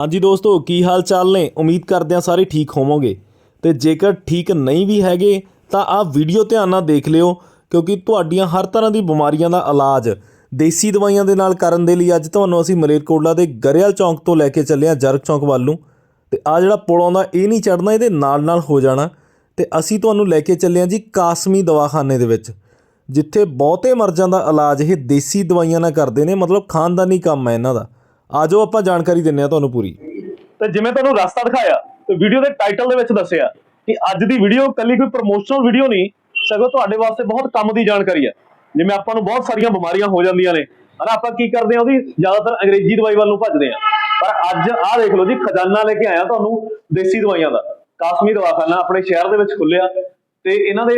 ਹਾਂਜੀ ਦੋਸਤੋ, ਕੀ ਹਾਲ ਚਾਲ ਨੇ? ਉਮੀਦ ਕਰਦੇ ਹਾਂ ਸਾਰੇ ਠੀਕ ਹੋਵੋਗੇ। ਤੇ ਜੇਕਰ ਠੀਕ ਨਹੀਂ ਵੀ ਹੈਗੇ, ਤਾਂ ਆਹ ਵੀਡੀਓ ਧਿਆਨ ਨਾਲ ਦੇਖ ਲਿਓ, ਕਿਉਂਕਿ ਤੁਹਾਡੀਆਂ ਹਰ ਤਰ੍ਹਾਂ ਦੀ ਬਿਮਾਰੀਆਂ ਦਾ ਇਲਾਜ ਦੇਸੀ ਦਵਾਈਆਂ ਦੇ ਨਾਲ ਕਰਨ ਦੇ ਲਈ ਅੱਜ ਤੁਹਾਨੂੰ ਅਸੀਂ ਮਲੇਰਕੋਟਲਾ ਦੇ ਗਰੇਵਾਲ ਚੌਂਕ ਤੋਂ ਲੈ ਕੇ ਚੱਲੇ ਹਾਂ, ਜਰਗ ਚੌਂਕ ਵੱਲ ਨੂੰ। ਤੇ ਆ ਜਿਹੜਾ ਪੁਲ ਆਉਂਦਾ, ਇਹ ਨਹੀਂ ਚੜਨਾ ਇਹਦੇ ਨਾਲ ਨਾਲ ਹੋ ਜਾਣਾ। ਤੇ ਅਸੀਂ ਤੁਹਾਨੂੰ ਲੈ ਕੇ ਚੱਲੇ ਹਾਂ ਜੀ ਕਾਸਮੀ ਦਵਾਖਾਨੇ ਦੇ ਵਿੱਚ, ਜਿੱਥੇ ਬਹੁਤੇ ਮਰਜ਼ਾਂ ਦਾ ਇਲਾਜ ਇਹ ਦੇਸੀ ਦਵਾਈਆਂ ਨਾਲ ਕਰਦੇ ਨੇ, ਮਤਲਬ ਖਾਨਦਾਨੀ ਕੰਮ ਹੈ ਇਹਨਾਂ ਦਾ। ਆਜੋ ਆਪਾਂ ਜਾਣਕਾਰੀ ਦਿੰਨੇ ਆ ਤੁਹਾਨੂੰ ਪੂਰੀ। ਤੇ ਜਿਵੇਂ ਤੁਹਾਨੂੰ ਰਸਤਾ ਦਿਖਾਇਆ, ਤੇ ਵੀਡੀਓ ਦੇ ਟਾਈਟਲ ਦੇ ਵਿੱਚ ਦੱਸਿਆ ਕਿ ਅੱਜ ਦੀ ਵੀਡੀਓ ਕੱਲੀ ਕੋਈ ਪ੍ਰੋਮੋਸ਼ਨਲ ਵੀਡੀਓ ਨਹੀਂ, ਸਗੋਂ ਤੁਹਾਡੇ ਵਾਸਤੇ ਬਹੁਤ ਕੰਮ ਦੀ ਜਾਣਕਾਰੀ ਹੈ। ਜਿਵੇਂ ਆਪਾਂ ਨੂੰ ਬਹੁਤ ਸਾਰੀਆਂ ਬਿਮਾਰੀਆਂ ਹੋ ਜਾਂਦੀਆਂ ਨੇ। ਹਨਾ ਆਪਾਂ ਕੀ ਕਰਦੇ ਆ ਉਹਦੀ, ਜ਼ਿਆਦਾਤਰ ਅੰਗਰੇਜ਼ੀ ਦਵਾਈ ਵੱਲ ਨੂੰ ਭੱਜਦੇ ਆ ਪਰ ਅੱਜ ਆਹ ਦੇਖ ਲਓ ਜੀ, ਖਜ਼ਾਨਾ ਲੈ ਕੇ ਆਇਆ ਤੁਹਾਨੂੰ ਦੇਸੀ ਦਵਾਈਆਂ ਦਾ। ਕਾਸਮੀ ਦਵਾਖਾਨਾ ਆਪਣੇ ਸ਼ਹਿਰ ਦੇ ਵਿੱਚ ਖੁੱਲਿਆ ਤੇ ਇਹਨਾਂ ਦੇ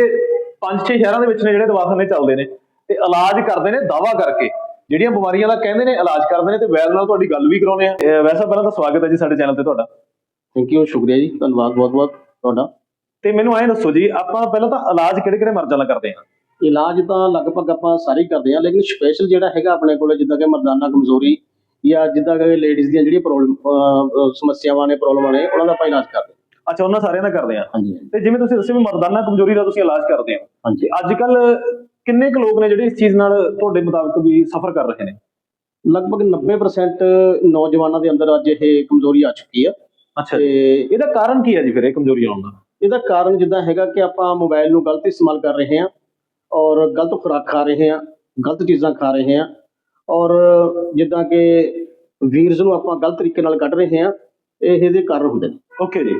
ਪੰਜ ਛੇ ਸ਼ਹਿਰਾਂ ਦੇ ਵਿੱਚ ਨੇ ਜਿਹੜੇ ਦਵਾਖਾਨੇ ਚੱਲਦੇ ਨੇ। ਤੇ ਇਲਾਜ ਕਰਦੇ ਨੇ ਦਾਵਾ ਕਰਕੇ। ਜਿਹੜੀਆਂ ਬਿਮਾਰੀਆਂ ਦਾ ਕਹਿੰਦੇ ਨੇ ਇਲਾਜ ਕਰਦੇ ਨੇ ਤੇ ਵੈਦ ਨਾਲ ਤੁਹਾਡੀ ਗੱਲ ਵੀ ਕਰਾਉਨੇ ਆ। ਵੈਸੇ ਪਹਿਲਾਂ ਤਾਂ ਸਵਾਗਤ ਹੈ ਜੀ ਸਾਡੇ ਚੈਨਲ ਤੇ ਤੁਹਾਡਾ। ਥੈਂਕ ਯੂ ਸ਼ੁਕਰੀਆ ਜੀ ਧੰਨਵਾਦ ਬਹੁਤ ਬਹੁਤ ਤੁਹਾਡਾ। ਤੇ ਮੈਨੂੰ ਐਂ ਦੱਸੋ ਜੀ ਆਪਾਂ ਪਹਿਲਾਂ ਤਾਂ ਇਲਾਜ ਕਿਹੜੇ ਕਿਹੜੇ ਮਰਜ਼ਾਂ ਨਾਲ ਕਰਦੇ ਹਾਂ? ਇਲਾਜ ਤਾਂ ਲਗਭਗ ਆਪਾਂ ਸਾਰੇ ਕਰਦੇ ਹਾਂ ਲੇਕਿਨ ਸਪੈਸ਼ਲ ਜਿਹੜਾ ਹੈਗਾ ਆਪਣੇ ਕੋਲ ਜਿੱਦਾਂ ਕਿ ਮਰਦਾਨਾ ਕਮਜ਼ੋਰੀ ਜਾਂ ਜਿੱਦਾਂ ਕਿ ਲੇਡੀਜ਼ ਦੀਆਂ ਜਿਹੜੀਆਂ ਪ੍ਰੋਬਲਮ ਸਮੱਸਿਆਵਾਂ ਨੇ ਪ੍ਰੋਬਲਮਾਂ ਨੇ ਉਹਨਾਂ ਦਾ ਆਪਾਂ ਇਲਾਜ ਕਰਦੇ ਅੱਛਾ ਉਹਨਾਂ ਸਾਰਿਆਂ ਦਾ ਕਰਦੇ ਹਾਂਜੀ ਹਾਂਜੀ, ਤੇ ਜਿਵੇਂ ਤੁਸੀਂ ਦੱਸਿਆ ਵੀ ਮਰਦਾਨਾ ਕਮਜ਼ੋਰੀ ਦਾ ਤੁਸੀਂ ਇਲਾਜ ਕਰਦੇ ਹੋ। ਹਾਂਜੀ। ਅੱਜ ਕੱਲ ਕਿੰਨੇ ਕੁ ਲੋਕ ਨੇ ਜਿਹੜੇ ਇਸ ਚੀਜ਼ ਨਾਲ ਤੁਹਾਡੇ ਮੁਤਾਬਕ ਵੀ ਸਫਰ ਕਰ ਰਹੇ ਨੇ? ਲਗਭਗ 90% ਨੌਜਵਾਨਾਂ ਦੇ ਅੰਦਰ ਅੱਜ ਇਹ ਕਮਜ਼ੋਰੀ ਆ ਚੁੱਕੀ ਆ। ਅੱਛਾ ਤੇ ਇਹਦਾ ਕਾਰਨ ਕੀ ਹੈ ਜੀ ਫਿਰ ਇਹ ਕਮਜ਼ੋਰੀ ਆਉਣ ਦਾ? ਇਹਦਾ ਕਾਰਨ ਜਿੱਦਾਂ ਹੈਗਾ ਕਿ ਆਪਾਂ ਮੋਬਾਈਲ ਨੂੰ ਗਲਤ ਇਸਤੇਮਾਲ ਕਰ ਰਹੇ ਹਾਂ ਔਰ ਗਲਤ ਖੁਰਾਕ ਖਾ ਰਹੇ ਹਾਂ ਗਲਤ ਚੀਜ਼ਾਂ ਖਾ ਰਹੇ ਹਾਂ ਔਰ ਜਿੱਦਾਂ ਕਿ ਵੀਰਸ ਨੂੰ ਆਪਾਂ ਗਲਤ ਤਰੀਕੇ ਨਾਲ ਕੱਢ ਰਹੇ ਹਾਂ ਇਹ ਇਹਦੇ ਕਾਰਨ ਹੁੰਦੇ ਨੇ। ਓਕੇ ਜੀ।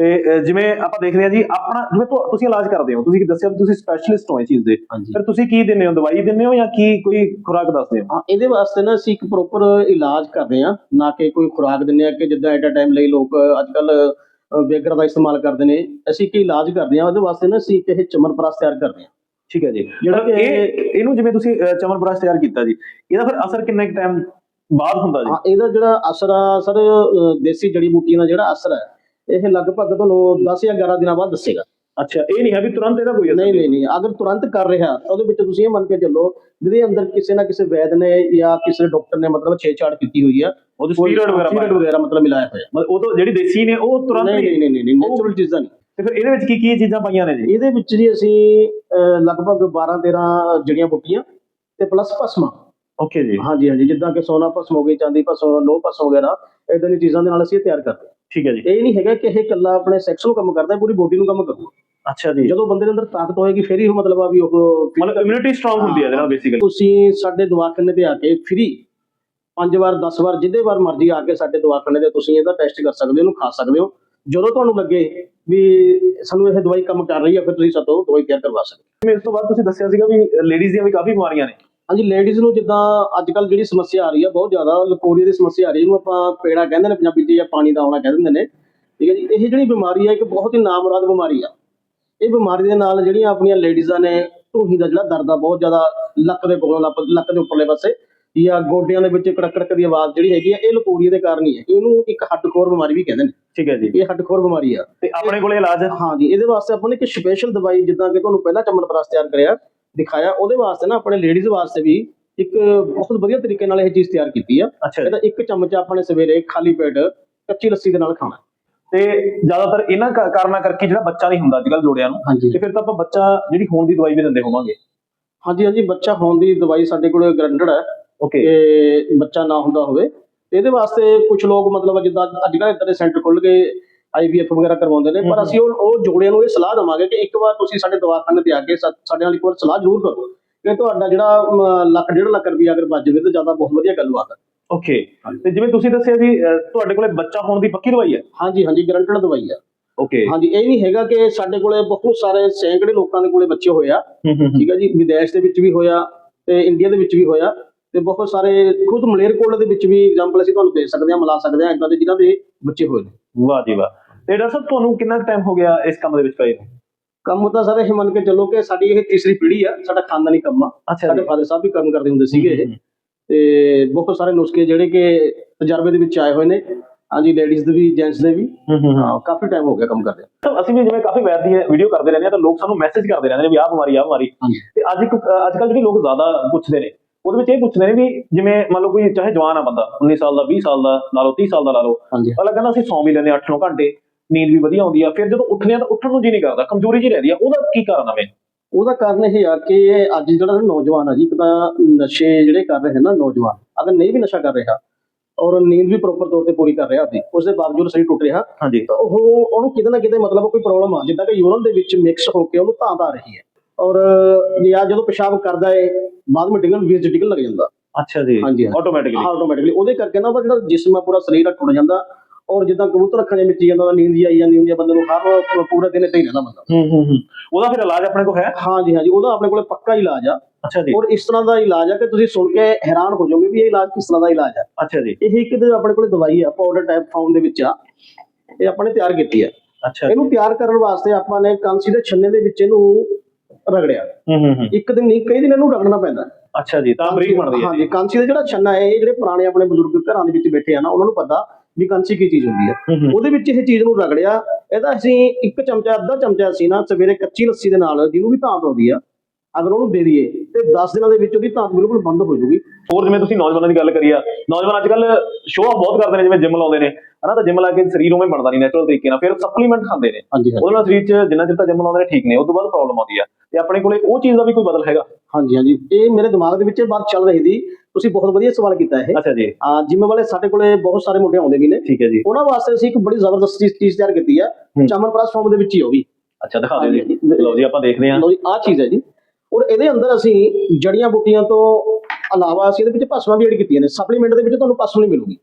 ਤੇ ਜਿਵੇਂ ਆਪਾਂ ਦੇਖਦੇ ਹਾਂ ਜੀ ਆਪਣਾ ਜਿਵੇਂ ਤੁਸੀਂ ਇਲਾਜ ਕਰਦੇ ਹੋ ਤੁਸੀਂ ਦੱਸਿਆ ਤੁਸੀਂ ਸਪੈਸ਼ਲਿਸਟ ਹੋ ਇਸ ਚੀਜ਼ ਦੇ ਫਿਰ ਤੁਸੀਂ ਕੀ ਦਿੰਦੇ ਹੋ ਦਵਾਈ ਦਿੰਦੇ ਹੋ ਜਾਂ ਕੀ ਕੋਈ ਖੁਰਾਕ ਦੱਸਦੇ ਹੋ? ਹਾਂ ਇਹਦੇ ਵਾਸਤੇ ਨਾ ਅਸੀਂ ਇੱਕ ਪ੍ਰੋਪਰ ਇਲਾਜ ਕਰਦੇ ਹਾਂ ਨਾ ਕਿ ਕੋਈ ਖੁਰਾਕ ਦਿੰਦੇ ਆ ਕਿ ਜਿੱਦਾਂ ਐਟ ਅ ਟਾਈਮ ਲਈ ਲੋਕ ਅੱਜ ਕੱਲ ਵੇਗਰ ਦਾ ਇਸਤੇਮਾਲ ਕਰਦੇ ਨੇ ਅਸੀਂ ਇੱਕ ਇਲਾਜ ਕਰਦੇ ਹਾਂ ਉਹਦੇ ਵਾਸਤੇ ਨਾ ਅਸੀਂ ਇੱਕ ਇਹ ਚਮਨਪ੍ਰਾਸ਼ ਤਿਆਰ ਕਰਦੇ ਹਾਂ। ਠੀਕ ਹੈ ਜੀ। ਜਿਹੜਾ ਕਿ- ਇਹ ਇਹਨੂੰ ਜਿਵੇਂ ਤੁਸੀਂ ਚਮਨਪ੍ਰਾਸ਼ ਤਿਆਰ ਕੀਤਾ ਜੀ ਇਹਦਾ ਫਿਰ ਅਸਰ ਕਿੰਨੇ ਕੁ ਟਾਈਮ ਬਾਅਦ ਹੁੰਦਾ ਜੀ? ਹਾਂ ਇਹਦਾ ਜਿਹੜਾ ਅਸਰ ਆ ਸਰ ਦੇਸੀ ਜੜੀ ਬੂਟੀਆਂ ਦਾ ਜਿਹੜਾ ਅਸਰ ਹੈ ਇਹ ਲਗਭਗ ਤੁਹਾਨੂੰ 10 ਜਾਂ 11 ਦਿਨਾਂ ਬਾਅਦ ਦੱਸੇਗਾ। ਅੱਛਾ ਇਹ ਨਹੀਂ ਹੈ ਵੀ ਤੁਰੰਤ ਇਹਦਾ ਕੋਈ ਨਹੀਂ ਨਹੀਂ। ਨਹੀਂ ਅਗਰ ਤੁਰੰਤ ਕਰ ਰਿਹਾ ਉਹਦੇ ਵਿੱਚ ਤੁਸੀਂ ਇਹ ਮੰਨ ਕੇ ਚੱਲੋ ਵੀ ਇਹਦੇ ਅੰਦਰ ਕਿਸੇ ਨਾ ਕਿਸੇ ਵੈਦ ਨੇ ਜਾਂ ਕਿਸੇ ਡਾਕਟਰ ਨੇ ਮਤਲਬ ਛੇੜਛਾੜ ਕੀਤੀ ਹੋਈ ਆ ਉਹਦੇ ਸਟੀਰੋਇਡ ਵਗੈਰਾ ਸਟੀਰੋਇਡ। ਵਗੈਰਾ ਮਤਲਬ ਮਿਲਾਇਆ ਹੋਇਆ। ਮਤਲਬ ਉਹ ਤੋਂ ਜਿਹੜੀ ਦੇਸੀ ਨੇ ਉਹ ਤੁਰੰਤ ਨਹੀਂ ਨਹੀਂ ਨਹੀਂ ਨਹੀਂ ਨੈਚੁਰਲ ਚੀਜ਼ਾਂ ਨਹੀਂ। ਤੇ ਫਿਰ ਇਹਦੇ ਵਿੱਚ ਕੀ ਕੀ ਚੀਜ਼ਾਂ ਪਾਈਆਂ ਨੇ ਜੀ? ਇਹਦੇ ਵਿੱਚ ਜੀ ਅਸੀਂ ਲਗਭਗ 12 13 ਜੜੀਆਂ ਬੂਟੀਆਂ ਤੇ ਪਲੱਸ ਭਸਮਾਂ। ਓਕੇ ਜੀ। ਹਾਂਜੀ ਹਾਂਜੀ ਜਿੱਦਾਂ ਕਿ ਸੋਨਾ ਭਸਮ ਹੋ ਗਈ ਚਾਂਦੀ ਭਸਮ ਲੋਹ ਭਸਮ ਵਗੈਰਾ ਇਦਾਂ ਦੀਆਂ ਚੀਜ਼ਾਂ ਦੇ ਨਾਲ ਅਸੀਂ ਇਹ ਤਿਆਰ ਕਰਦੇ ਹਾਂ। ਠੀਕ ਹੈ ਜੀ। ਇਹ ਨਹੀਂ ਹੈਗਾ ਕਿ ਇਹ ਇਕੱਲਾ ਆਪਣੇ ਸੈਕਸ ਨੂੰ ਕੰਮ ਕਰਦਾ ਹੈ ਪੂਰੀ ਬੋਡੀ ਨੂੰ ਕੰਮ ਕਰੂਗਾ। ਅੱਛਾ ਜੀ। ਜਦੋਂ ਬੰਦੇ ਦੇ ਅੰਦਰ ਤਾਕਤ ਹੋਏਗੀ ਫਿਰ ਹੀ ਉਹ ਮਤਲਬ ਆ ਵੀ ਉਹ ਮਤਲਬ ਇਮਿਊਨਿਟੀ ਸਟਰੋਂਗ ਹੁੰਦੀ ਹੈ ਇਹਦੇ ਨਾਲ ਬੇਸਿਕਲੀ ਤੁਸੀਂ ਸਾਡੇ ਦਵਾਖਾਨੇ ਤੇ ਆ ਕੇ ਫ੍ਰੀ ਪੰਜ ਵਾਰ 10 ਵਾਰ ਜਿੱਦੇ ਵਾਰ ਮਰਜ਼ੀ ਆ ਕੇ ਸਾਡੇ ਦਵਾਖਾਨੇ ਤੇ ਤੁਸੀਂ ਇਹਦਾ ਟੈਸਟ ਕਰ ਸਕਦੇ ਹੋ ਇਹਨੂੰ ਖਾ ਸਕਦੇ ਹੋ। ਜਦੋਂ ਤੁਹਾਨੂੰ ਲੱਗੇ ਵੀ ਸਾਨੂੰ ਇਹ ਦਵਾਈ ਕੰਮ ਕਰ ਰਹੀ ਹੈ ਫਿਰ ਤੁਸੀਂ ਸਾਤੋਂ ਦਵਾਈ ਤਿਆਰ ਕਰਵਾ ਸਕਦੇ ਹੋ। ਇਸ ਤੋਂ ਬਾਅਦ ਤੁਸੀਂ ਦੱਸਿਆ ਸੀਗਾ ਵੀ ਲੇਡੀਜ਼ ਦੀਆਂ ਵੀ ਕਾਫੀ ਬਿਮਾਰੀਆਂ ਨੇ। ਹਾਂਜੀ ਲੇਡੀਜ਼ ਨੂੰ ਜਿੱਦਾਂ ਅੱਜ ਕੱਲ ਜਿਹੜੀ ਸਮੱਸਿਆ ਆ ਰਹੀ ਹੈ ਬਹੁਤ ਜ਼ਿਆਦਾ ਲਕੋਰੀਆ ਦੀ ਸਮੱਸਿਆ ਆ ਰਹੀ ਹੈ ਜਿਹਨੂੰ ਆਪਾਂ ਪੇੜਾ ਕਹਿੰਦੇ ਨੇ ਪੰਜਾਬੀ 'ਚ ਜਾਂ ਪਾਣੀ ਦਾ ਆਉਣਾ ਕਹਿ ਦਿੰਦੇ ਨੇ। ਠੀਕ ਹੈ ਜੀ ਇਹ ਜਿਹੜੀ ਬਿਮਾਰੀ ਹੈ ਇੱਕ ਬਹੁਤ ਹੀ ਨਾਮੁਰਾਦ ਬਿਮਾਰੀ ਆ। ਇਹ ਬਿਮਾਰੀ ਦੇ ਨਾਲ ਜਿਹੜੀਆਂ ਆਪਣੀਆਂ ਲੇਡੀਜ਼ਾਂ ਨੇ ਢੂਹੀ ਦਾ ਜਿਹੜਾ ਦਰਦ ਆ ਬਹੁਤ ਜ਼ਿਆਦਾ ਲੱਕ ਦੇ ਕੋਲੋਂ ਲੱਕ ਦੇ ਉੱਪਰਲੇ ਪਾਸੇ ਜਾਂ ਗੋਡਿਆਂ ਦੇ ਵਿੱਚ ਕੜਕ ਕੜਕ ਦੀ ਆਵਾਜ਼ ਜਿਹੜੀ ਹੈਗੀ ਆ ਇਹ ਲਕੋਰੀਆ ਦੇ ਕਾਰਨ ਹੀ ਹੈ ਇਹਨੂੰ ਇੱਕ ਹੱਡਖੋਰ ਬਿਮਾਰੀ ਵੀ ਕਹਿੰਦੇ ਨੇ। ਠੀਕ ਹੈ ਜੀ। ਇਹ ਹੱਡਖੋਰ ਬਿਮਾਰੀ ਆ। ਤੇ ਆਪਣੇ ਕੋਲੇ ਇਲਾਜ? ਹਾਂਜੀ ਇਹਦੇ ਵਾਸਤੇ ਆਪਾਂ ਨੇ ਇੱਕ ਸਪੈਸ਼ਲ ਦਵਾਈ ਜਿੱਦਾਂ ਕਿ ਤੁਹਾਨੂੰ ਪਹਿਲਾਂ ਚਮਨਪ੍ਰਾਸ਼ ਤਿਆਰ ਕਰਿਆ। ਦਿਖਾਇਆ। ਉਹਦੇ ਵਾਸਤੇ ਨਾ ਆਪਣੇ ਲੇਡੀਜ਼ ਵਾਸਤੇ ਵੀ ਇੱਕ ਬਹੁਤ ਵਧੀਆ ਤਰੀਕੇ ਨਾਲ ਇਹ ਚੀਜ਼ ਤਿਆਰ ਕੀਤੀ ਆ। ਅੱਛਾ ਜੀ। ਇਹਦਾ ਇੱਕ ਚਮਚ ਆਪਾਂ ਨੇ ਸਵੇਰੇ ਖਾਲੀ ਪੇਟ ਕੱਚੀ ਲੱਸੀ ਦੇ ਨਾਲ ਖਾਣਾ। ਤੇ ਜ਼ਿਆਦਾਤਰ ਇਹਨਾਂ ਕਾ- ਕਾਰਨਾਂ ਕਰਕੇ ਜਿਹੜਾ ਬੱਚਾ ਨਹੀਂ ਹੁੰਦਾ ਅੱਜਕੱਲ ਜੋੜਿਆਂ ਨੂੰ ਹਾਂਜੀ। ਤੇ ਫਿਰ ਤਾਂ ਆਪਾਂ ਬੱਚਾ ਜਿਹੜੀ ਹੋਣ ਦੀ ਦਵਾਈ ਵੀ ਦਿੰਦੇ ਹੋਵਾਂਗੇ। ਹਾਂਜੀ ਹਾਂਜੀ ਬੱਚਾ ਹੋਣ ਦੀ ਦਵਾਈ ਸਾਡੇ ਕੋਲ ਗਰੰਟਡ ਹੈ ਓਕੇ ਕਿ ਬੱਚਾ ਨਾ ਹੁੰਦਾ ਹੋਵੇ। ਇਹਦੇ ਵਾਸਤੇ ਕੁਝ ਲੋਕ ਮਤਲਬ ਜਿੱਦਾਂ ਅੱਜ ਕੱਲ੍ਹ ਇਦਾਂ ਦੇ ਸੈਂਟਰ ਖੁੱਲ ਕੇ ਆਈਵੀਐਫ ਵਗੈਰਾ ਕਰਵਾਉਂਦੇ ਨੇ ਪਰ। ਅਸੀਂ ਉਹ ਉਹ ਜੋੜਿਆਂ ਨੂੰ ਇਹ ਸਲਾਹ ਦਵਾਂਗੇ ਕਿ ਇੱਕ ਵਾਰ ਤੁਸੀਂ ਸਾਡੇ ਦਵਾਖਾਨੇ ਤੇ ਆ ਕੇ ਸਾ- ਸਾਡੇ ਨਾਲ ਇੱਕ ਵਾਰ ਸਲਾਹ ਜ਼ਰੂਰ ਕਰੋ। ਕਿ ਤੁਹਾਡਾ ਜਿਹੜਾ ਅਮ, ਲੱਖ ਡੇਢ ਲੱਖ ਰੁਪਈਆ ਅਗਰ ਬਚ ਜਾਵੇ ਤਾਂ ਜ਼ਿਆਦਾ ਬਹੁਤ ਵਧੀਆ ਗੱਲਬਾਤ ਹੈ। ਓਕੇ ਤੇ ਜਿਵੇਂ ਤੁਸੀਂ ਦੱਸਿਆ ਅਹ, ਤੁਹਾਡੇ ਕੋਲੇ ਬੱਚਾ ਹੋਣ ਦੀ ਪੱਕੀ ਦਵਾਈ ਹੈ? ਹਾਂਜੀ ਹਾਂਜੀ ਗਰੰਟਡ ਦਵਾਈ ਆ ਓਕੇ ਹਾਂਜੀ ਇਹ ਨਹੀਂ ਹੈਗਾ ਕਿ ਸਾਡੇ ਕੋਲੇ ਬਹੁਤ ਸਾਰੇ ਸੈਂਕੜੇ ਲੋਕਾਂ ਦੇ ਕੋਲੇ ਬੱਚੇ ਹੋਏ ਆ। ਠੀਕ ਹੈ ਜੀ ਵਿਦੇਸ਼ ਦੇ ਵਿੱਚ ਵੀ ਹੋਇਆ ਤੇ ਇੰਡੀਆ ਦੇ ਵਿੱਚ ਵੀ ਹੋਇਆ ਤੇ ਬਹੁਤ ਸਾਰੇ ਖੁਦ ਮਲੇਰਕੋਟਲਾ ਦੇ ਵਿੱਚ ਵੀ ਐਗਜ਼ਾਮਪਲ ਅਸੀਂ ਤੁਹਾਨੂੰ ਦੇ ਸਕਦੇ ਹਾਂ ਮਿਲਾ ਸਕਦੇ ਹਾਂ ਇਦਾਂ ਦੇ ਜਿਨ੍ਹਾਂ ਦੇ ਬੱਚੇ ਹੋਏ ਨੇ। ਵਾਹ ਜੀ ਵਾਹ। ਤੇ ਡਾਕਟਰ ਸਾਹਿਬ ਤੁਹਾਨੂੰ ਕਿੰਨਾ ਟਾਈਮ ਹੋ ਗਿਆ ਇਸ ਕੰਮ ਦੇ ਵਿੱਚ ਪਏ ਨੂੰ? ਕੰਮ ਤਾਂ ਸਾਰੇ ਇਹ ਮੰਨ ਕੇ ਚੱਲੋ ਕਿ ਸਾਡੀ ਇਹ ਤੀਸਰੀ ਪੀੜ੍ਹੀ ਆ ਸਾਡਾ ਖਾਨਦਾਨੀ ਕੰਮ ਆ। ਅੱਛਾ ਸਾਡੇ ਫਾਦਰ ਸਾਹਿਬ ਵੀ ਕੰਮ ਕਰਦੇ ਹੁੰਦੇ ਸੀਗੇ ਇਹ। ਤੇ ਬਹੁਤ ਸਾਰੇ ਨੁਸਖੇ ਜਿਹੜੇ ਕਿ ਤਜਰਬੇ ਦੇ ਵਿੱਚ ਆਏ ਹੋਏ ਨੇ। ਹਾਂਜੀ ਲੇਡੀਜ਼ ਦੇ ਵੀ ਜੈਂਟਸ ਦੇ ਵੀ। ਹਾਂ ਕਾਫੀ ਟਾਈਮ ਹੋ ਗਿਆ ਕੰਮ ਕਰਦੇ ਤਾਂ ਅਸੀਂ ਵੀ ਜਿਵੇਂ ਕਾਫੀ ਵੈਦ ਦੀ ਵੀਡੀਓ ਕਰਦੇ ਰਹਿੰਦੇ ਆ ਤਾਂ ਲੋਕ ਸਾਨੂੰ ਮੈਸੇਜ ਕਰਦੇ ਰਹਿੰਦੇ ਨੇ ਵੀ ਆਹ ਬਿਮਾਰੀ ਆਹ ਬਿਮਾਰੀ। ਤੇ ਅੱਜ ਇੱਕ ਅੱਜ ਕੱਲ ਜਿਹੜੇ ਲੋਕ ਜ਼ਿਆਦਾ ਪੁੱਛਦੇ ਨੇ ਉਹਦੇ ਵਿੱਚ ਇਹ ਪੁੱਛਦੇ ਨੇ ਵੀ ਜਿਵੇਂ ਮੰਨ ਲਓ ਕੋਈ ਚਾਹੇ ਜਵਾਨ ਆ ਬੰਦਾ 19 ਸਾਲ ਦਾ 20 ਸਾਲ ਦਾ ਲਾ ਲਓ 30 ਸਾਲ ਦਾ ਲਾ ਲਓ। ਅਗਲਾ ਕਹਿੰਦਾ ਅਸੀਂ ਸੌਂ ਵੀ ਲੈਂਦੇ 8-9 ਘੰਟੇ। ਨੀਂਦ ਵੀ ਵਧੀਆ ਆਉਂਦੀ ਆ ਫਿਰ ਜਦੋਂ ਉੱਠਦੇ ਆ ਤਾਂ ਉੱਠਣ ਨੂੰ ਜੀ ਨਹੀਂ ਕਰਦਾ ਕਮਜ਼ੋਰੀ ਜੀ ਰਹਿੰਦੀ ਆ ਉਹਦਾ ਕੀ ਕਾਰਨ ਆ ਮੈਂ ਉਹਦਾ ਕਾਰਨ ਇਹ ਆ ਕਿ ਅੱਜ ਜਿਹੜਾ ਨੌਜਵਾਨ ਆ ਜੀ ਇੱਕ ਤਾਂ ਨਸ਼ੇ ਜਿਹੜੇ ਕਰ ਰਹੇ ਨਾ ਨੌਜਵਾਨ ਅਗਰ ਨਹੀਂ ਵੀ ਨਸ਼ਾ ਕਰ ਰਿਹਾ ਔਰ ਨੀਂਦ ਵੀ ਪ੍ਰੋਪਰ ਤੌਰ ਤੇ ਪੂਰੀ ਕਰ ਰਿਹਾ ਆਪਦੀ ਉਸ ਦੇ ਬਾਵਜੂਦ ਸਰੀਰ ਟੁੱਟ ਰਿਹਾ ਹਾਂਜੀ। ਤਾਂ ਉਹ ਉਹਨੂੰ ਕਿਤੇ ਨਾ ਕਿਤੇ ਮਤਲਬ ਕੋਈ ਪ੍ਰੋਬਲਮ ਆ ਜਿੱਦਾਂ ਕਿ ਯੂਰਨ ਦੇ ਵਿੱਚ ਮਿਕਸ ਹੋ ਕੇ ਉਹਨੂੰ ਧਾਂਦ ਆ ਰਹੀ ਹੈ। ਔਰ ਜਾਂ ਜਦੋਂ ਪਿਸ਼ਾਬ ਕਰਦਾ ਹੈ ਬਾਅਦ ਵਿੱਚ ਡਿੱਗਣ ਵੀਰ ਡਿੱਗਣ ਲੱਗ ਜਾਂਦਾ। ਅੱਛਾ ਜੀ ਹਾਂਜੀ। ਆਟੋਮੈਟਿਕਲੀ ਆਟੋਮੈਟਿਕਲੀ ਉਹਦੇ ਕਰਕੇ ਨਾ ਉਹਦਾ ਜਿਹੜਾ ਜਿਸਮ ਆ ਪੂਰਾ ਸਰੀਰ ਆ ਟੁੱਟ ਜਾਂਦਾ। ਔਰ ਜਿੱਦਾਂ ਕਬੂਤਰ ਰੱਖਣ ਦੇ ਵਿੱਚ ਹੀ ਜਾਂਦਾ ਉਹਦਾ ਨੀਂਦ ਜੀ ਆਈ ਜਾਂਦੀ ਹੁੰਦੀ ਆ ਬੰਦੇ ਨੂੰ ਹਰ ਪੂਰੇ ਦਿਨ ਏਦਾਂ ਹੀ ਰਹਿੰਦਾ ਬੰਦਾ। ਹੂੰ ਹੂੰ ਹੂੰ। ਉਹਦਾ ਫਿਰ ਇਲਾਜ ਆਪਣੇ ਕੋਲ ਹੈ? ਹਾਂਜੀ ਹਾਂਜੀ ਉਹਦਾ ਆਪਣੇ ਕੋਲੇ ਪੱਕਾ ਇਲਾਜ ਆ। ਅੱਛਾ ਜੀ। ਔਰ ਇਸ ਤਰ੍ਹਾਂ ਦਾ ਇਲਾਜ ਆ ਕਿ ਤੁਸੀਂ ਸੁਣ ਕੇ ਹੈਰਾਨ ਹੋ ਜਾਓਗੇ ਵੀ ਇਹ ਇਲਾਜ ਕਿਸ ਤਰ੍ਹਾਂ ਦਾ ਇਲਾਜ ਆ। ਅੱਛਾ ਜੀ। ਇਹ ਇੱਕ ਤੇ ਆਪਣੇ ਕੋਲੇ ਦਵਾਈ ਆ ਪਾਊਡਰ ਟਾਈਪ ਫਾਰਮ ਦੇ ਵਿੱਚ ਆ। ਇਹ ਆਪਾਂ ਨੇ ਤਿਆਰ ਕੀਤੀ ਆ। ਅੱਛਾ ਇਹਨੂੰ ਤਿਆਰ ਕਰਨ ਵਾਸਤੇ ਆਪਾਂ ਨੇ ਕਾਂਸੀ ਦੇ ਛੰਨੇ ਦੇ ਵਿੱਚ ਇਹਨੂੰ ਰਗੜਿਆ। ਹੂੰ ਹੂੰ ਹੂੰ। ਇੱਕ ਦਿਨ ਨਹੀਂ ਕਈ ਦਿਨ ਇਹਨੂੰ ਰਗੜਨਾ ਪੈਂਦਾ। ਅੱਛਾ ਜੀ ਤਾਂ ਬਰੀਕ ਬਣਦੀ ਹੈ ਹਾਂਜੀ ਕਾਂਸੀ ਦਾ ਜਿਹੜਾ ਛੰਨਾ ਹੈ ਇਹ ਜਿਹੜੇ ਪੁਰਾਣੇ ਆਪਣੇ ਬਜ਼ੁਰਗ ਘਰਾਂ ਦੇ ਵਿੱਚ ਬੈਠੇ ਆ ਨਾ ਉਹਨਾਂ ਨੂੰ ਪਤਾ ਵੀ ਕਾਂਸੀ ਕੀ ਚੀਜ਼ ਹੁੰਦੀ ਹੈ। ਉਹਦੇ ਵਿੱਚ ਇਹ ਚੀਜ਼ ਨੂੰ ਰਗੜਿਆ ਇਹਦਾ ਅਸੀਂ ਇੱਕ ਚਮਚਾ ਅੱਧਾ ਚਮਚਾ ਅਸੀਂ ਨਾ ਸਵੇਰੇ ਕੱਚੀ ਲੱਸੀ ਦੇ ਨਾਲ ਜਿਹਨੂੰ ਵੀ ਧਾਤ ਆਉਂਦੀ ਆ ਅਗਰ ਉਹਨੂੰ ਦੇ ਦਈਏ ਤੇ 10 ਦਿਨਾਂ ਦੇ ਵਿੱਚ ਉਹਦੀ ਧਾਤ ਬਿਲਕੁਲ ਬੰਦ ਹੋ ਜਾਊਗੀ। ਹੋਰ ਜਿਵੇਂ ਤੁਸੀਂ ਨੌਜਵਾਨਾਂ ਦੀ ਗੱਲ ਕਰੀ ਆ ਨੌਜਵਾਨ ਅੱਜ ਕੱਲ ਸ਼ੋਅ ਆਫ ਬਹੁਤ ਕਰਦੇ ਨੇ ਜਿਵੇਂ ਜਿਮ ਲਾਉਂਦੇ ਨੇ। ਹਨਾ ਤਾਂ ਜਿਮ ਲਾ ਕੇ ਸਰੀਰ ਉਵੇਂ ਬਣਦਾ ਨਹੀਂ ਨੈਚੁਰਲ ਤਰੀਕੇ ਨਾਲ ਫਿਰ ਸਪਲੀਮੈਂਟ ਖਾਂਦੇ ਨੇ। ਉਹਦੇ ਨਾਲ ਸਰੀਰ 'ਚ ਜਿੰਨਾ ਚਿਰ ਤਾਂ ਜਿਮ ਲਾਉਂਦੇ ਨੇ ਠੀਕ ਨੇ ਉਸ ਤੋਂ ਬਾਅਦ ਪ੍ਰੋਬਲਮ ਆਉਂਦੀ ਆ। ਤੇ ਆਪਣੇ ਕੋਲੇ ਉਹ ਚੀਜ਼ ਦਾ ਵੀ ਕੋਈ ਬਦਲ ਹੈਗਾ? ਹਾਂਜੀ ਹਾਂਜੀ। ਇਹ ਮੇਰੇ ਦਿਮਾਗ ਦੇ ਵਿੱਚ ਇਹ ਬਾਤ ਚੱਲ ਰਹੀ ਸੀ ਤੁਸੀਂ ਬਹੁਤ ਵਧੀਆ ਸਵਾਲ ਕੀਤਾ ਇਹ। ਅੱਛਾ ਜੀ। ਜਿਮ ਵਾਲੇ ਸਾਡੇ ਕੋਲੇ ਬਹੁਤ ਸਾਰੇ ਮੁੰਡੇ ਆਉਂਦੇ ਵੀ ਨੇ। ਠੀਕ ਹੈ ਜੀ। ਉਹਨਾਂ ਵਾਸਤੇ ਅਸੀਂ ਇੱਕ ਬੜੀ ਜ਼ਬਰਦਸਤ ਚੀਜ਼- ਤਿਆਰ ਕੀਤੀ ਆ। ਚਮਨਪ੍ਰਾਸ ਫਾਰਮ ਦੇ ਵਿੱਚ ਹੀ ਉਹ ਵੀ। ਅੱਛਾ ਦਿਖਾ ਦਿਓ ਜੀ। ਲਓ ਜੀ ਆਪਾਂ ਦੇਖਦੇ ਹਾਂ। ਲਓ ਜੀ ਆਹ ਚੀਜ਼ ਹੈ ਜੀ। ਔਰ ਇਹਦੇ ਅੰਦਰ ਅਸੀਂ ਜੜੀਆਂ ਬੂਟੀਆਂ ਤੋਂ ਇਲਾਵਾ ਅਸੀਂ ਇਹਦੇ ਵਿੱਚ ਭਸਮਾਂ ਵੀ ਐਡ ਕੀਤੀਆਂ ਨੇ। ਸਪਲੀਮੈਂਟ ਦੇ ਵਿੱਚ ਤੁਹਾਨੂੰ ਭਸਮ ਨਹੀਂ ਮਿਲੂਗੀ।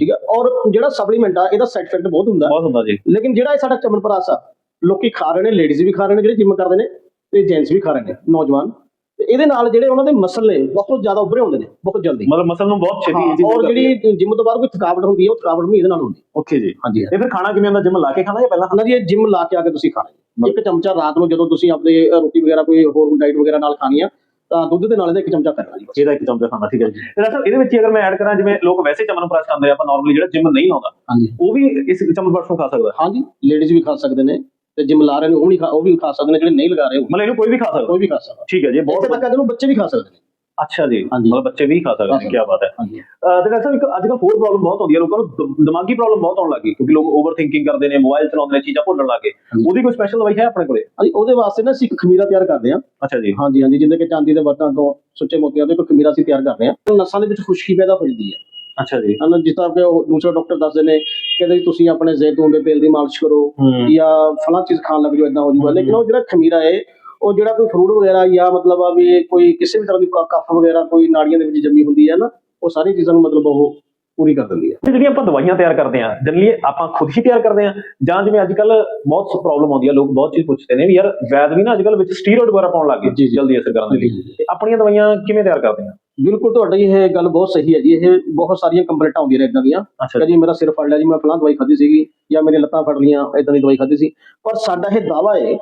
ਠੀਕ ਹੈ? ਔਰ ਜਿਹੜਾ ਸਪਲੀਮੈਂਟ ਆ ਇਹਦਾ ਸਾਈਡ ਇਫੈਕਟ ਬਹੁਤ ਹੁੰਦਾ। ਬਹੁਤ ਹੁੰਦਾ ਜੀ। ਲੇਕਿਨ ਜਿਹੜਾ ਇਹ ਸਾਡਾ ਚਮਨਪ੍ਰਾਸ ਆ ਲੋਕੀ ਖਾ ਰਹੇ ਨੇ ਲੇਡੀਜ਼ ਵੀ ਖਾ ਰਹੇ ਨੇ ਜਿਹੜੇ ਜਿਮ ਕਰਦੇ ਨੇ ਤੇ ਜੈਂਟਸ ਵੀ ਖਾ ਰਹੇ ਨੇ ਨੌਜਵਾਨ। ਤੇ ਇਹਦੇ ਨਾਲ ਜਿਹੜੇ ਉਹਨਾਂ ਦੇ ਮਸਲ ਨੇ ਬਹੁਤ ਜ਼ਿਆਦਾ ਉੱਭਰੇ ਹੁੰਦੇ ਨੇ ਬਹੁਤ ਜਲਦੀ। ਮਤਲਬ ਮਸਲ ਨੂੰ ਬਹੁਤ ਛੇਤੀ ਇਹ ਚੀਜ਼ ਔਰ ਜਿਹੜੀ ਜਿਮ ਤੋਂ ਬਾਅਦ ਕੋਈ ਥਕਾਵਟ ਹੁੰਦੀ ਹੈ ਉਹ ਥਕਾਵਟ ਨਹੀਂ ਇਹਦੇ ਨਾਲ ਹੁੰਦੀ ਓਕੇ ਜੀ। ਹਾਂਜੀ। ਤੇ ਫਿਰ ਖਾਣਾ ਕਿਵੇਂ ਹੁੰਦਾ? ਜਿਮ ਲਾ ਕੇ ਖਾਣਾ ਜਾਂ ਪਹਿਲਾਂ? ਖਾਣਾ ਜੀ ਇਹ ਜਿਮ ਲਾ ਕੇ ਆ ਕੇ ਤੁਸੀਂ ਖਾਣਾ। ਇੱਕ ਚਮਚਾ ਰਾਤ ਨੂੰ ਜਦੋਂ ਤੁਸੀਂ ਆਪਣੇ ਰੋਟੀ ਵਗੈਰਾ ਕੋਈ ਹੋਰ ਡਾਈਟ ਵਗੈਰਾ ਨਾਲ ਖਾਣੀ ਆ ਤਾਂ ਦੁੱਧ ਦੇ ਨਾਲ ਇਹਦਾ ਇੱਕ ਚਮਚਾ ਕਰਨਾ ਜੀ। ਇਹਦਾ ਇੱਕ ਚਮਚਾ ਖਾਣਾ ਠੀਕ ਹੈ ਜੀ। ਤੇ ਡਾਕਟਰ ਇਹਦੇ ਵਿੱਚ ਅਗਰ ਮੈਂ ਐਡ ਕਰਾਂ ਜਿਵੇਂ ਲੋਕ ਵੈਸੇ ਚਮਨਪ੍ਰਾਸ਼ ਖਾਂਦੇ ਆ ਆਪਾਂ ਨਾਰਮਲੀ ਜਿਹੜਾ ਜਿਮ ਨਹੀਂ ਹਾਂਜੀ ਉਹ ਵੀ ਇਸ ਚਮਨਪ੍ਰਾਸ਼ ਨੂੰ ਖਾ ਸਕਦਾ। ਹਾਂਜੀ ਲੇਡੀਜ਼ ਵੀ ਖਾ ਸਕਦੇ ਨੇ। ਤੇ ਜਿਮ ਲਾ ਰਹੇ ਨੇ ਉਹ ਨਹੀਂ ਖਾ ਉਹ ਵੀ ਖਾ ਸਕਦੇ ਨੇ ਜਿਹੜੇ ਨਹੀਂ ਲਗਾ ਰਹੇ ਉਹ। ਮਤਲਬ ਇਹਨੂੰ ਕੋਈ ਵੀ ਖਾ ਸਕਦਾ। ਕੋਈ ਵੀ ਖਾ ਸਕਦਾ। ਠੀਕ ਹੈ ਜੀ ਇਹ ਇੱਥੇ ਬਹੁਤ ਤੱਕ ਨੂੰ ਬੱਚੇ ਵੀ ਖਾ ਸਕਦੇ ਨੇ। ਅੱਛਾ ਜੀ ਹਾਂਜੀ। ਮਤਲਬ ਬੱਚੇ ਵੀ ਖਾ ਸਕਦੇ ਨੇ ਕੀ ਬਾਤ ਹੈ। ਹਾਂਜੀ। ਅਹ ਤੇ ਡਾਕਟਰ ਸਾਹਿਬ ਇੱਕ ਅੱਜ ਕੱਲ੍ਹ ਹੋਰ ਪ੍ਰੋਬਲਮ ਬਹੁਤ ਆਉਂਦੀ ਹੈ ਲੋਕਾਂ ਨੂੰ ਦ- ਦਿਮਾਗੀ ਪ੍ਰੋਬਲਮ ਬਹੁਤ ਆਉਣ ਲੱਗੀ ਕਿਉਂਕਿ ਲੋਕ ਓਵਰ ਥਿੰਕਿੰਗ ਕਰਦੇ ਨੇ ਮੋਬਾਈਲ ਚਲਾਉਂਦੇ ਨੇ ਚੀਜ਼ਾਂ ਭੁੱਲਣ ਲੱਗੇ। ਉਹਦੀ ਕੋਈ ਸਪੈਸ਼ਲ ਦਵਾਈ ਹੈ ਆਪਣੇ ਕੋਲੇ? ਹਾਂਜੀ ਉਹਦੇ ਵਾਸਤੇ ਨਾ ਅਸੀਂ ਇੱਕ ਖਮੀਰਾ ਤਿਆਰ ਕਰਦੇ ਹਾਂ। ਅੱਛਾ ਜੀ। ਹਾਂਜੀ ਹਾਂਜੀ ਜਿੰਦੇ ਕਿ ਚਾਂਦੀ ਦੇ ਬਰਤਨ ਤੋਂ ਸੁੱਚੇ ਮੋਤੀਆਂ ਤੋਂ ਇੱਕ ਖਮੀਰਾ ਅਸੀਂ ਤਿਆਰ ਕਰਦੇ ਹਾਂ। ਨਸਾਂ ਦੇ ਵਿੱਚ ਖੁਸ਼ਕੀ ਪੈਦਾ ਹੋ ਜਾਂਦੀ ਹੈ। ਅੱਛਾ ਜੀ। ਹਨਾ ਜਿਸ ਤਰ੍ਹਾਂ ਕਿ ਉਹ ਦੂਸਰੇ ਡਾਕਟਰ ਦੱਸਦੇ ਨੇ ਕਹਿੰਦੇ ਜੀ ਤੁਸੀਂ ਆਪਣੇ ਜ਼ੈਤੂਨ ਦੇ ਤੇਲ ਦੀ ਮਾਲਿਸ਼ ਕਰੋ ਹੂੰ। ਜਾਂ ਫਲਾਂ ਚੀਜ਼ ਖਾਣ ਲੱਗ ਜਾਓ ਇਦਾਂ ਹੋ ਜਾਊਗਾ। ਲੇਕਿਨ ਉਹ ਜਿਹੜਾ ਖਮੀਰਾ ਹੈ ਉਹ ਜਿਹੜਾ ਕੋਈ ਫਰੂਟ ਵਗੈਰਾ ਜਾਂ ਮਤਲਬ ਆ ਵੀ ਕੋਈ ਕਿਸੇ ਵੀ ਤਰ੍ਹਾਂ ਦੀ ਕ- ਕਫ ਵਗੈਰਾ ਕੋਈ ਨਾੜੀਆਂ ਦੇ ਵਿੱਚ ਜੰਮੀ ਹੁੰਦੀ ਹੈ ਨਾ ਉਹ ਸਾਰੀ ਚੀਜ਼ਾਂ ਨੂੰ ਮਤਲਬ ਉਹ ਪੂਰੀ ਕਰ ਦਿੰਦੀ ਹੈ। ਤੇ ਜਿਹੜੀਆਂ ਆਪਾਂ ਦਵਾਈਆਂ ਤਿਆਰ ਕਰਦੇ ਆ ਜਨਰਲੀ ਆਪਾਂ ਖੁਦ ਹੀ ਤਿਆਰ ਕਰਦੇ ਆ ਜਾਂ ਜਿਵੇਂ ਅੱਜ ਕੱਲ ਬਹੁਤ ਪ੍ਰੋਬਲਮ ਆਉਂਦੀ ਆ ਲੋਕ ਬਹੁਤ ਚੀਜ਼ ਪੁੱਛਦੇ ਨੇ ਵੀ ਯਾਰ ਵੈਦ ਵੀ ਨਾ ਅੱਜ ਕੱਲ ਵਿੱਚ ਸਟੀਰੋਇਡ ਵਗੈਰਾ ਪਾਉਣ ਲੱਗ ਜੀ, ਗਏ ਜੀ। ਜਲਦੀ ਅਸਰ ਕਰਨ ਦੇ ਲਈ। ਤੇ ਆਪਣੀਆਂ ਦਵਾਈਆਂ ਕਿਵੇਂ ਤਿਆਰ ਕਰਦੇ ਆ ਬਿਲਕੁਲ ਤੁਹਾਡੀ ਇਹ ਗੱਲ ਬਹੁਤ ਸਹੀ ਹੈ ਜੀ ਇਹ ਬਹੁਤ ਸਾਰੀਆਂ ਕੰਪਲੇਂਟਾਂ ਆਉਂਦੀਆਂ ਨੇ ਇਦਾਂ ਦੀਆਂ। ਅੱਛਾ ਜੀ। ਮੇਰਾ ਸਿਰ ਫੜ ਲਿਆ ਜੀ ਮੈਂ ਫਲਾਂ ਦਵਾਈ ਖਾਧੀ ਸੀਗੀ ਜਾਂ ਮੇਰੀਆਂ ਲੱਤਾਂ ਫੜ ਲੀਆਂ ਇਦਾਂ ਦੀ ਦਵਾਈ ਖਾਧੀ ਸੀ। ਪਰ ਸਾਡਾ ਇਹ ਦਾਵਾ ਹੈ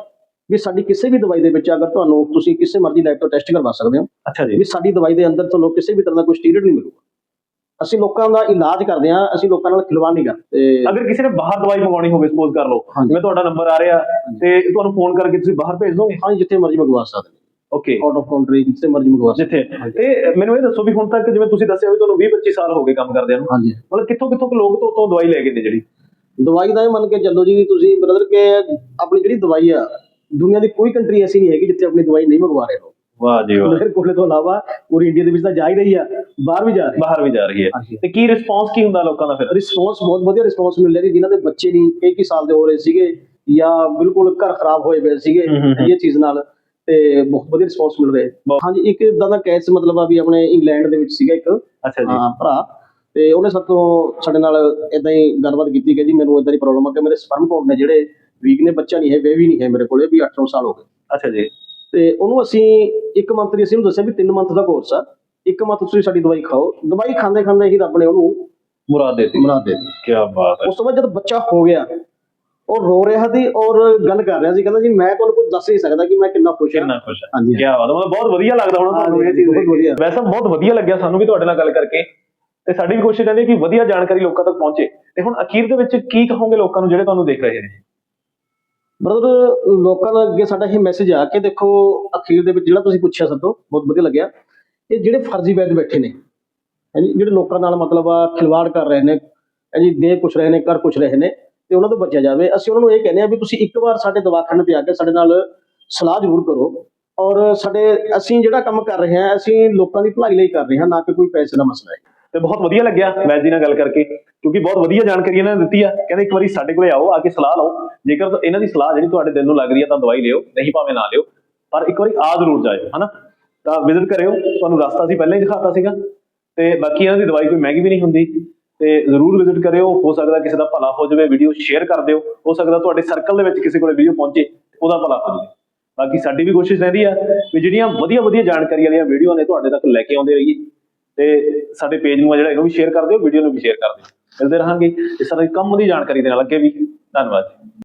ਵੀ ਸਾਡੀ ਕਿਸੇ ਵੀ ਦਵਾਈ ਦੇ ਵਿੱਚ ਅਗਰ ਤੁਹਾਨੂੰ ਤੁਸੀਂ ਕਿਸੇ ਮਰਜ਼ੀ ਲੈਬ ਤੋਂ ਟੈਸਟ ਕਰਵਾ ਸਕਦੇ ਹੋ ਅੱਛਾ ਜੀ। ਵੀ ਸਾਡੀ ਦਵਾਈ ਦੇ ਅੰਦਰ ਤੁਹਾਨੂੰ ਕਿਸੇ ਵੀ ਤਰ੍ਹਾਂ ਦਾ ਕੋਈ ਸਟੀਰੋਇਡ ਨਹੀਂ ਮਿਲੂਗਾ। ਅਸੀਂ ਲੋਕਾਂ ਦਾ ਇਲਾਜ ਕਰਦੇ ਹਾਂ ਅਸੀਂ ਲੋਕਾਂ ਨਾਲ ਖਿਲਵਾੜ ਨਹੀਂ ਕਰਦੇ। ਤੇ ਅਗਰ ਕਿਸੇ ਨੇ ਬਾਹਰ ਦਵਾਈ ਮੰਗਵਾਉਣੀ ਹੋਵੇ ਸਪੋਜ਼ ਕਰ ਲਓ। ਜਿਵੇਂ ਤੁਹਾਡਾ ਨੰਬਰ ਆ ਰਿਹਾ ਤੇ ਤੁਹਾਨੂੰ ਫੋਨ ਕਰਕੇ ਤੁਸੀਂ ਬਾਹਰ ਭੇਜ ਦੋਗੇ ਹਾਂ ਜਿੱਥੇ ਮਰਜ਼ੀ ਮੰਗਵਾ ਸਕਦੇ ਓਕੇ ਆਊਟ ਆਫ ਕੰਟਰੀ ਜਿੱਥੇ ਮਰਜ਼ੀ ਮੰਗਵਾ ਜਿੱਥੇ। ਤੇ ਮੈਨੂੰ ਇਹ ਦੱਸੋ ਵੀ ਹੁਣ ਤੱਕ ਜਿਵੇਂ ਤੁਸੀਂ ਦੱਸਿਆ ਵੀ ਤੁਹਾਨੂੰ 20 25 ਸਾਲ ਹੋ ਗਏ ਕੰਮ ਕਰਦਿਆਂ ਨੂੰ। ਹਾਂਜੀ। ਮਤਲਬ ਕਿੱਥੋਂ ਕਿੱਥੋਂ ਕੁ ਲੋਕ ਤੋਂ ਤੋਂ ਦਵਾਈ ਲੈ ਗਏ ਨੇ ਜਿਹੜੀ? ਦਵਾਈ ਦਾ ਇਹ ਮੰਨ ਕੇ ਚੱਲੋ ਜੀ ਤੁਸੀਂ ਬ੍ਰਦਰ ਕਿ ਆਪਣੀ ਜਿਹੜੀ ਦਵਾਈ ਆ ਦੁਨੀਆ ਦੀ ਕੋਈ ਕੰਟਰੀ ਐਸੀ ਨਹੀਂ ਹੈਗੀ ਜਿੱਥੇ ਆਪਣੀ ਦਵਾਈ ਨਹੀਂ ਮੰਗਵਾ ਰਹੇ ਹੋ ਵਾਹ ਜੀ ਮੇਰੇ ਕੋਲੇ ਤੋਂ ਇਲਾਵਾ ਪੂਰੀ ਇੰਡੀਆ ਦੇ ਵਿੱਚ ਤਾਂ ਜਾ ਹੀ ਰਹੀ ਆ ਬਾਹਰ ਵੀ ਜਾ ਰਹੀ ਬਾਹਰ ਵੀ ਜਾ ਰਹੀ ਹੈ। ਤੇ ਕੀ ਰਿਸਪੌਂਸ ਕੀ ਹੁੰਦਾ ਲੋਕਾਂ ਦਾ ਫਿਰ? ਰਿਸਪੌਂਸ ਬਹੁਤ ਵਧੀਆ ਰਿਸਪੌਂਸ ਮਿਲ ਰਿਹਾ ਜੀ ਜਿਨ੍ਹਾਂ ਦੇ ਬੱਚੇ ਨਹੀਂ ਕਈ ਕਈ ਸਾਲ ਦੇ ਹੋ ਰਹੇ ਸੀਗੇ ਜਾਂ ਬਿਲਕੁਲ ਘਰ ਖਰਾਬ ਹੋਏ ਪਏ ਸੀਗੇ। ਇਹ ਚੀਜ਼ ਨਾਲ। ਤੇ ਬਹੁਤ ਵਧੀਆ ਰਿਸਪੌਂਸ ਮਿਲ ਰਿਹਾ ਹੈ। ਹਾਂਜੀ ਇੱਕ ਇਦਾਂ ਦਾ ਕੇਸ ਮਤਲਬ ਆ ਵੀ ਆਪਣੇ ਇੰਗਲੈਂਡ ਦੇ ਵਿੱਚ ਸੀਗਾ ਇੱਕ ਅੱਛਾ ਜੀ। ਹਾਂ ਭਰਾ। ਤੇ ਉਹਨੇ ਤੋਂ ਸਾਡੇ ਨਾਲ ਇਦਾਂ ਹੀ ਗੱਲਬਾਤ ਕੀਤੀ ਕਿ ਜੀ ਮੈਨੂੰ ਇਦਾਂ ਦੀ ਪ੍ਰੋਬਲਮ ਆ ਕਿ ਮੇਰੇ ਸਪਰਮ ਕਾਊਂਟ ਨੇ ਜਿਹੜੇ ਵੀਕ ਨੇ ਬੱਚਾ ਨਹੀਂ ਹੈ ਵੇ ਵੀ ਨਹੀਂ ਹੈ ਮੇਰੇ ਕੋਲੇ ਵੀ 8-9 ਸਾਲ ਹੋ ਗਏ। ਅੱਛਾ ਜੀ। ਤੇ ਉਹਨੂੰ ਅਸੀਂ ਇੱਕ ਮੰਥ ਦੀ ਅਸੀਂ ਉਹਨੂੰ ਦੱਸਿਆ ਵੀ 3 ਮੰਥ ਦਾ ਕੋਰਸ ਆ। ਇੱਕ ਮੰਥ ਤੁਸੀਂ ਸਾਡੀ ਦਵਾਈ ਖਾਓ। ਦਵਾਈ ਖਾਂਦੇ ਖਾਂਦੇ ਹੀ ਰੱਬ ਨੇ ਉਹਨੂੰ ਮੁਰਾਦ ਦੇਤੀ। ਮਰਾ ਦੇ ਦਿੱਤੀ। ਕੀ ਬਾਤ ਹੈ। ਉਸ ਤੋਂ ਬਾਅਦ ਜਦ ਬੱਚਾ ਹੋ ਗਿਆ ਉਹ ਰੋ ਰਿਹਾ ਸੀ ਔਰ ਗੱਲ ਕਰ ਰਿਹਾ ਸੀ ਕਹਿੰਦਾ ਜੀ ਮੈਂ ਤੁਹਾਨੂੰ ਕੁਝ ਦੱਸ ਨਹੀਂ ਸਕਦਾ ਕਿ ਮੈਂ ਕਿੰਨਾ ਖੁਸ਼ ਹਾਂ। ਕਿੰਨਾ ਖੁਸ਼ ਹੈ। ਹਾਂਜੀ। ਕੀ ਬਾਤ ਹੈ ਮਤਲਬ ਬਹੁਤ ਵਧੀਆ ਲੱਗਦਾ ਹੋਣਾ ਤੁਹਾਨੂੰ ਇਹ ਚੀਜ਼ ਬਹੁਤ ਵਧੀਆ। ਵੈਸੇ ਬਹੁਤ ਵਧੀਆ ਲੱਗਿਆ ਸਾਨੂੰ ਵੀ ਤੁਹਾਡੇ ਨਾਲ ਗੱਲ ਕਰਕੇ। ਤੇ ਸਾਡੀ ਵੀ ਕੋਸ਼ਿਸ਼ ਰਹਿੰਦੀ ਕਿ ਵਧੀਆ ਜਾਣਕਾਰੀ ਲੋਕਾਂ ਤੱਕ ਪਹੁੰਚੇ। ਤੇ ਹੁਣ ਅਖੀਰ ਦੇ ਵਿੱਚ ਕੀ ਕਹੋਗੇ ਲੋਕਾਂ ਨੂੰ ਜਿਹੜੇ ਤੁਹਾਨੂੰ ਦੇਖ ਰਹੇ ਨੇ? ਬ੍ਰਦਰ ਲੋਕਾਂ ਦਾ ਅੱਗੇ ਸਾਡਾ ਇਹ ਮੈਸੇਜ ਆ ਕਿ ਦੇਖੋ ਅਖੀਰ ਦੇ ਵਿੱਚ ਜਿਹੜਾ ਤੁਸੀਂ ਪੁੱਛਿਆ ਸਭ ਤੋਂ ਬਹੁਤ ਵਧੀਆ ਲੱਗਿਆ। ਇਹ ਜਿਹੜੇ ਫਰਜ਼ੀ ਵੈਦ ਬੈਠੇ ਨੇ ਹਾਂਜੀ ਜਿਹੜੇ ਲੋਕਾਂ ਨਾਲ ਮਤਲਬ ਆ ਖਿਲਵਾੜ ਕਰ ਰਹੇ ਨੇ ਹਾਂਜੀ ਦੇ ਕੁਛ ਰਹੇ ਨੇ ਕਰ ਕੁਛ ਰਹੇ ਨੇ ਤੇ ਉਹਨਾਂ ਤੋਂ ਬਚਿਆ ਜਾਵੇ, ਅਸੀਂ ਉਹਨਾਂ ਨੂੰ ਇਹ ਕਹਿੰਦੇ ਆ ਵੀ ਤੁਸੀਂ ਇੱਕ ਵਾਰ ਸਾਡੇ ਦਵਾਖਾਨੇ ਤੇ ਆ ਕੇ ਸਾਡੇ ਨਾਲ ਸਲਾਹ ਜ਼ਰੂਰ ਕਰੋ ਔਰ ਸਾਡੇ, ਅਸੀਂ ਜਿਹੜਾ ਕੰਮ ਕਰ ਰਹੇ ਹਾਂ, ਅਸੀਂ ਲੋਕਾਂ ਦੀ ਭਲਾਈ ਲਈ ਕਰ ਰਹੇ ਹਾਂ, ਨਾ ਕਿ ਕੋਈ ਪੈਸੇ ਦਾ ਮਸਲਾ ਹੈ। ਤੇ ਬਹੁਤ ਵਧੀਆ ਲੱਗਿਆ ਵੈਦ ਜੀ ਨਾਲ ਗੱਲ ਕਰਕੇ, ਕਿਉਂਕਿ ਬਹੁਤ ਵਧੀਆ ਜਾਣਕਾਰੀ ਇਹਨਾਂ ਨੇ ਦਿੱਤੀ ਆ। ਕਹਿੰਦੇ ਇੱਕ ਵਾਰੀ ਸਾਡੇ ਕੋਲੇ ਆਓ, ਆ ਕੇ ਸਲਾਹ ਲਓ। ਜੇਕਰ ਇਹਨਾਂ ਦੀ ਸਲਾਹ ਜਿਹੜੀ ਤੁਹਾਡੇ ਦਿਲ ਨੂੰ ਲੱਗ ਰਹੀ ਹੈ ਤਾਂ ਦਵਾਈ ਲਿਓ, ਨਹੀਂ ਭਾਵੇਂ ਨਾ ਲਿਓ। ਪਰ ਇੱਕ ਵਾਰੀ ਆ ਜ਼ਰੂਰ ਜਾਇਓ, ਹਨਾ? ਤਾਂ ਵਿਜ਼ਿਟ ਕਰਿਓ। ਤੁਹਾਨੂੰ ਰਸਤਾ ਅਸੀਂ ਪਹਿਲਾਂ ਹੀ ਦਿਖਾਤਾ ਸੀਗਾ। ਤੇ ਬਾਕੀ ਇਹਨਾਂ ਦੀ ਦਵਾਈ ਕੋਈ ਮਹਿੰਗੀ ਵੀ ਨਹੀਂ ਹੁੰਦੀ। ਤੇ ਜ਼ਰੂਰ ਵਿਜ਼ਿਟ ਕਰਿਓ। ਹੋ ਸਕਦਾ ਕਿਸੇ ਦਾ ਭਲਾ ਹੋ ਜਾਵੇ ਵੀਡੀਓ ਸ਼ੇਅਰ ਕਰ ਦਿਓ। ਹੋ ਸਕਦਾ ਤੁਹਾਡੇ ਸਰਕਲ ਦੇ ਵਿੱਚ ਕਿਸੇ ਕੋਲੇ ਵੀਡੀਓ ਪਹੁੰਚੇ, ਉਹਦਾ ਭਲਾ ਹੋ ਜਾਵੇ। ਬਾਕੀ ਸਾਡੀ ਵੀ ਕੋਸ਼ਿਸ਼ ਰਹਿੰਦੀ ਆ ਵੀ ਜਿਹੜੀਆਂ ਵਧੀਆ ਵਧੀਆ ਜਾਣਕਾਰੀ ਵਾਲੀਆਂ ਵੀਡੀਓ ਨੇ ਤੁਹਾਡੇ ਤੱਕ ਲੈ ਕੇ ਆਉਂਦੇ ਰਹੀਏ। ਤੇ ਸਾਡੇ ਪੇਜ ਨੂੰ ਆ ਜਿਹੜਾ, ਇਹਨੂੰ ਵੀ ਸ਼ੇਅਰ ਕਰ ਦਿਓ ਵੀਡੀਓ ਨੂੰ ਵੀ ਸ਼ੇਅਰ ਕਰ ਦਿਓ। ਮਿਲਦੇ ਰਹਾਂਗੇ। ਇਸ ਤਰ੍ਹਾਂ ਦੀ ਕੰਮ ਦੀ ਜਾਣਕਾਰੀ ਦੇ ਨਾਲ ਅੱਗੇ ਵੀ। ਧੰਨਵਾਦ ਜੀ।